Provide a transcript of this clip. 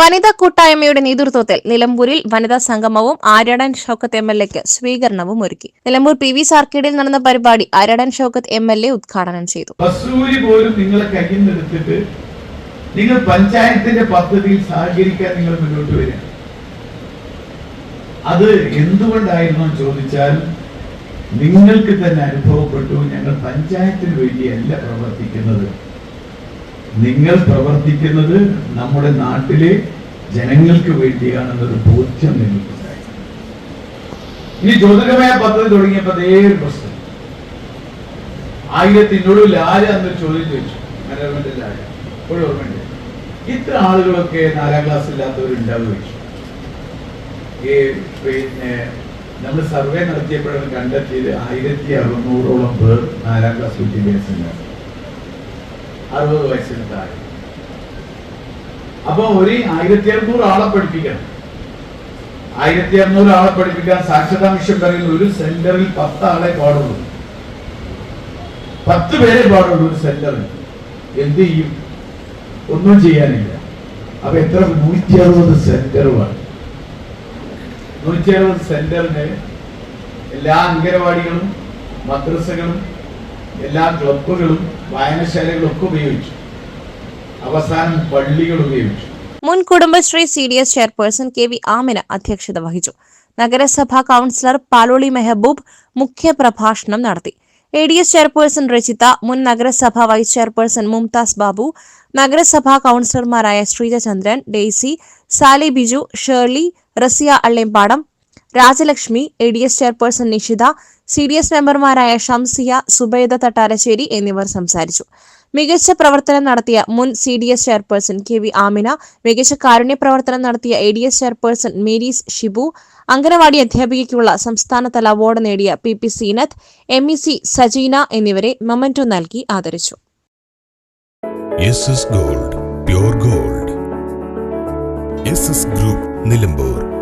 വനിതാ കൂട്ടായ്മയുടെ നേതൃത്വത്തിൽ നിലമ്പൂരിൽ വനിതാ സംഗമവും ആര്യടൻ ഷൌക്കത്ത് എം എൽ എക്ക് സ്വീകരണവും ഒരുക്കി. നിലമ്പൂർ പി വി സാർക്കേഡിൽ നടന്ന പരിപാടി Aryadan Shoukath M L A ഉദ്ഘാടനം ചെയ്തു. വസൂരി പോലും നിങ്ങളെ കയ്യിൽ നിന്നെടുത്തിട്ട് നിങ്ങൾ പഞ്ചായത്തിന്റെ പദ്ധതിയിൽ സഹകരിക്കാൻ നിങ്ങൾ മുന്നോട്ട് വരിക. അത് എന്തുകൊണ്ടായിരുന്നു ചോദിച്ചാൽ നിങ്ങൾക്ക് തന്നെ അനുഭവപ്പെട്ടു ഞങ്ങൾ പഞ്ചായത്തിന് വേണ്ടിയല്ല പ്രവർത്തിക്കുന്നത്. നിങ്ങൾ പ്രവർത്തിക്കുന്നത് നമ്മുടെ നാട്ടിലെ ജനങ്ങൾക്ക് വേണ്ടിയാണെന്നൊരു ബോധ്യം നിങ്ങൾക്കുണ്ടായി. ഇനി ജ്യോതികമായ പദ്ധതി തുടങ്ങിയപ്പോൾ അതേ ഒരു പ്രശ്നം. ആയിരത്തി ആയിരത്തിനോട് ലാല എന്നൊരു ചോദ്യം ചോദിച്ചു? മനോരമന്റെ ലാല ഇപ്പോഴും ഓർമ്മയുണ്ട്. ഇത്ര ആളുകളൊക്കെ നാലാം ക്ലാസ് ഇല്ലാത്തവരുണ്ടാവുക ചോദിച്ചു പിന്നെ നമ്മൾ സർവേ നടത്തിയപ്പോഴാണ് കണ്ടെത്തിയത് ആയിരത്തി അറുന്നൂറോളം പേർ നാലാം ക്ലാസ് വിദ്യാഭ്യാസം ഉണ്ടാവും അറുപത് വയസ്സിന് താഴെ അപ്പൊ ഒരു ആയിരത്തി അറുന്നൂറ് ആളെ പഠിപ്പിക്കണം. ആയിരത്തി അറുന്നൂറ് ആളെ പഠിപ്പിക്കാൻ സാക്ഷരതാ മിഷൻ പറയുന്ന ഒരു സെന്ററിൽ പത്ത് ആളെ പാടുള്ളൂ. പത്ത് പേരെ പാടുള്ളൂ ഒരു സെന്ററിൽ. എന്ത് ചെയ്യും? ഒന്നും ചെയ്യാനില്ല. അപ്പൊ എത്ര? നൂറ്റി അറുപത് സെന്ററുമാണ് നൂറ്റി അറുപത് സെന്ററിന് എല്ലാ അംഗനവാടികളും മദ്രസകളും എല്ലാ ക്ലബുകളും വായനശാലകളും ഒക്കെ ഉപയോഗിച്ചു. അവസാനം പള്ളികൾ ഉപയോഗിച്ചു. മുൻ Kudumbashree C D S chairperson K V Amina അധ്യക്ഷത വഹിച്ചു. നഗരസഭാ കൌൺസിലർ പാലോളി മെഹബൂബ് മുഖ്യ പ്രഭാഷണം നടത്തി. A D S chairperson Rachitha മുൻ നഗരസഭാ വൈസ് ചെയർപേഴ്സൺ മുംതാസ് ബാബു നഗരസഭാ കൌൺസിലർമാരായ Sreejachandran Daisy Sali Biju Shirley Raziya Allempadam Rajalakshmi A D S chairperson Nishitha C D S മെമ്പർമാരായ ഷംസിയ സുബൈദ തട്ടാരശ്ശേരി എന്നിവർ സംസാരിച്ചു. മികച്ച പ്രവർത്തനം നടത്തിയ മുൻ C D S chairperson K V Amina മികച്ച കാരുണ്യ പ്രവർത്തനം നടത്തിയ A D S chairperson Marys Shibu anganwadi അധ്യാപികയ്ക്കുള്ള സംസ്ഥാനതല അവാർഡ് നേടിയ P P Seenath M E C Sajeena എന്നിവരെ മൊമെന്റോ നൽകി ആദരിച്ചു. Gold gold group Nilambur